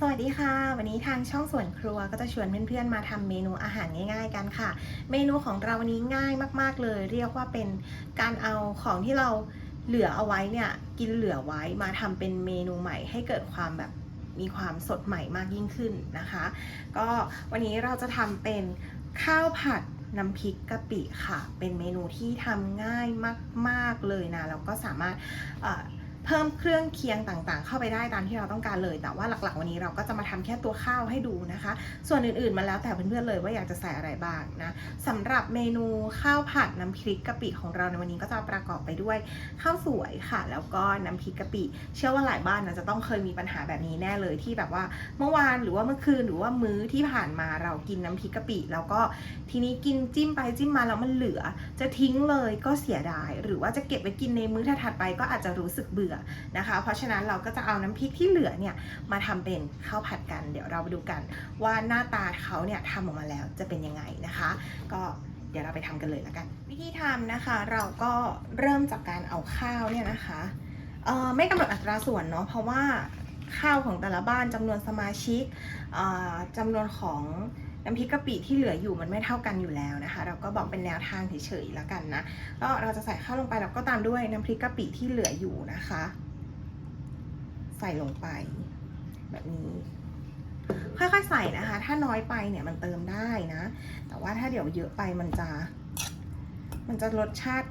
สวัสดีค่ะ วันนี้ทางช่องส่วนครัวก็จะชวนเพื่อนๆมาทำเมนูอาหารง่ายๆกันค่ะ เมนูของเราวันนี้ง่ายมากๆเลย เรียกว่าเป็นการเอาของที่เราเหลือเอาไว้เนี่ยกินเหลือไว้มาทำเป็นเมนูใหม่ให้เกิดความแบบมีความสดใหม่มากยิ่งขึ้นนะคะ ก็วันนี้เราจะทำเป็นข้าวผัดน้ำพริกกะปิค่ะ เป็นเมนูที่ทำง่ายมาก ๆเลยนะแล้วก็สามารถ เพิ่มเครื่องเคียงต่างๆ เข้าไปได้ตามที่เราต้องการเลย แต่ว่าหลักๆ วันนี้เราก็จะมาทำแค่ตัวข้าวให้ดูนะคะ ส่วนอื่นๆมาแล้วแต่เพื่อนๆเลยว่าอยากจะใส่อะไรบ้างนะสำหรับเมนูข้าวผัดน้ำพริกกะปิของเราในวันนี้ก็จะประกอบไปด้วยข้าวสวยค่ะ แล้วก็น้ำพริกกะปิ เชื่อว่าหลายบ้านนะจะต้องเคยมีปัญหาแบบนี้แน่เลยที่แบบว่าเมื่อวานหรือว่าเมื่อคืนหรือว่ามื้อที่ผ่านมาเรากินน้ำพริกกะปิ แล้วก็ทีนี้กินจิ้มไปจิ้มมาแล้วมันเหลือ จะทิ้งเลยก็เสียดาย หรือว่าจะเก็บไว้กินในมื้อถัดไปก็อาจจะรู้สึกเบื่อนะคะ เพราะฉะนั้นเราก็จะเอาน้ำพริกที่เหลือเนี่ยมาทำเป็นข้าวผัดกัน เดี๋ยวเราไปดูกัน ว่าหน้าตาเขาเนี่ยทำออกมาแล้วจะเป็นยังไงนะคะ ก็เดี๋ยวเราไปทำกันเลยละกัน วิธีทำนะคะเราก็เริ่มจากการเอาข้าวเนี่ยนะคะไม่กำหนดอัตราส่วนเนาะเพราะว่าข้าวของแต่ละบ้านจำนวนสมาชิกเอ่อจำนวนของ น้ำพริกกะปิที่เหลืออยู่มันไม่เท่ากันอยู่แล้วนะคะ เราก็บอกเป็นแนวทางเฉยๆแล้วกันนะก็เราจะใส่ข้าวลงไปแล้วก็ตามด้วยน้ำพริกกะปิที่เหลืออยู่นะคะ ใส่ลงไปแบบนี้ค่อยๆใส่นะคะ ถ้าน้อยไปเนี่ยมันเติมได้นะ แต่ว่าถ้าเดี๋ยวเยอะไปมันจะ มันจะรสชาติ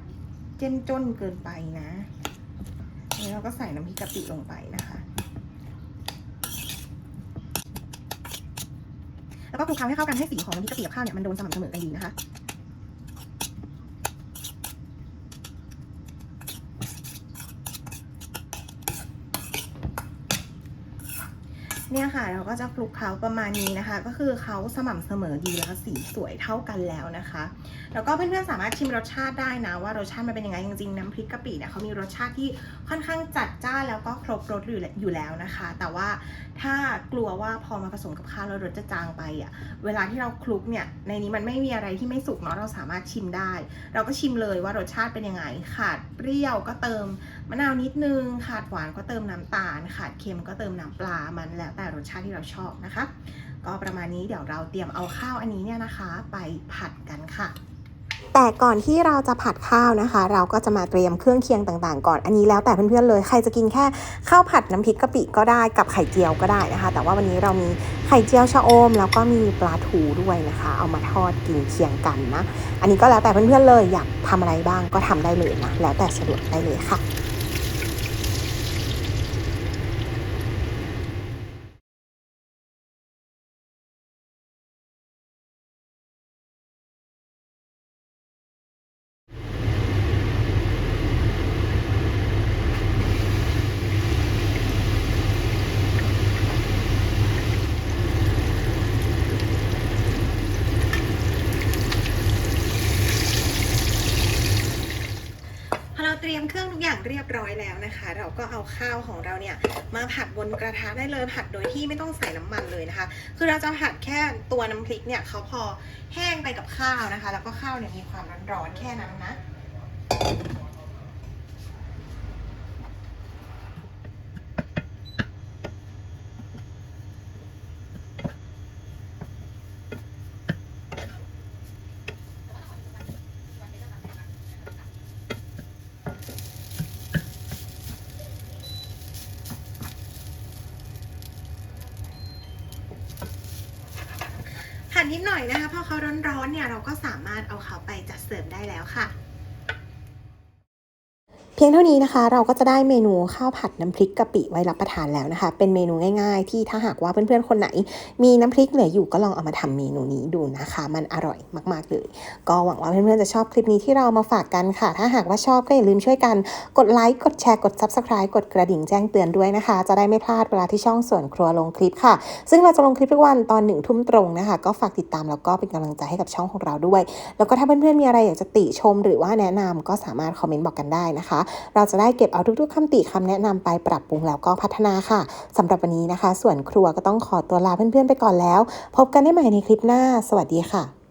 เจ้มจนเกินไปนะนี่เราก็ใส่น้ำพริกกะปิลงไปนะคะ แล้วก็คลุกเคล้าให้เข้ากันให้สีของน้ำพริกกะปิกับข้าวเนี่ยมันโดนสม่ำเสมอกันดีนะคะเนี่ยค่ะเราก็จะคลุกเคล้าประมาณนี้นะคะ ก็คือเขาสม่ำเสมอดีแล้วสีสวยเท่ากันแล้วนะคะ แล้วก็เพื่อนๆสามารถชิมรสชาติได้นะ ว่ารสชาติมันเป็นยังไงจริงๆน้ำพริกกะปิเนี่ยเขามีรสชาติที่ค่อนข้างจัดจ้านแล้วก็ครบรสอยู่แล้วนะคะ แต่ว่าถ้ากลัวว่าพอมาผสมกับข้าวแล้วรสจะจางไปอะเวลาที่เราคลุกเนี่ยในนี้มันไม่มีอะไรที่ไม่สุกเนาะเราสามารถชิมได้ เราก็ชิมเลยว่ารสชาติเป็นยังไง ขาดเปรี้ยวก็เติมมะนาวนิดนึง ขาดหวานก็เติมน้ำตาล ขาดเค็มก็เติมน้ำปลามันแล้วแต่รสชาติที่เราชอบนะคะ ก็ประมาณนี้เดี๋ยวเราเตรียมเอาข้าวอันนี้เนี่ยนะคะ ไปผัดกันค่ะ แต่ก่อนที่เราจะผัดข้าวนะคะ เราก็จะมาเตรียมเครื่องเคียงต่างๆ ก่อน อันนี้แล้วแต่เพื่อนๆเลย ใครจะกินแค่ข้าวผัดน้ำพริกกะปิก็ได้กับไข่เจียวก็ได้นะคะ แต่ว่าวันนี้เรามีไข่เจียวชะอม แล้วก็มีปลาทูด้วยนะคะ เอามาทอดกินเคียงกันนะ อันนี้ก็แล้วแต่เพื่อนๆเลย อยากทำอะไรบ้างก็ทำได้เลยนะ แล้วแต่สะดวกได้เลยค่ะ พอเราเตรียมเครื่ อย่างเรียบร้อยแล้วนะคะ เราก็เอาข้าวของเราเนี่ยมาผัดบนกระทะได้เลยผัดโดยที่ไม่ต้องใส่น้ำมันเลยนะคะ คือเราจะผัดแค่ตัวน้ำพริกเนี่ยเขาพอแห้งไปกับข้าวนะคะ แล้วก็ข้าวเนี่ยมีความร้อนๆแค่นั้นนะ หั่นิดหน่อยนะคะพอเขาร้อนๆเนี่ยเราก็สามารถเอาเขาไปจัดเสิร์ฟได้แล้วค่ะ พียงเท่านี้นะคะ เราก็จะได้เมนูข้าวผัดน้ำพริกกะปิไว้รับประทานแล้วนะคะ เป็นเมนูง่ายๆ ที่ถ้าหากว่าเพื่อนๆคนไหน มีน้ำพริกเหลืออยู่ก็ลองเอามาทำเมนูนี้ดูนะคะ มันอร่อยมากๆเลย ก็หวังว่าเพื่อนๆจะชอบคลิปนี้ที่เรามาฝากกันค่ะ ถ้าหากว่าชอบก็อย่าลืมช่วยกันกดไลค์กดแชร์กด subscribe กดกระดิ่งแจ้งเตือนด้วยนะคะ จะได้ไม่พลาดเวลาที่ช่องส่วนครัวลงคลิปค่ะ ซึ่งเราจะลงคลิปทุกวันตอนหนึ่งทุ่มตรงนะคะ ก็ฝากติดตามแล้วก็เป็นกำลังใจให้กับช่องของเราด้วย แล้วก็ถ้าเพื่อนๆมีอะไรอยากจะติชม หรือว่าแนะนำก็สามารถคอมเมนต์บอกกันได้นะคะเราจะได้เก็บเอาทุก ๆคำติคำแนะนำไปปรับปรุงแล้วก็พัฒนาค่ะสำหรับวันนี้นะคะ ส่วนครัวก็ต้องขอตัวลาเพื่อนๆไปก่อนแล้ว พบกันได้ใหม่ในคลิปหน้า สวัสดีค่ะ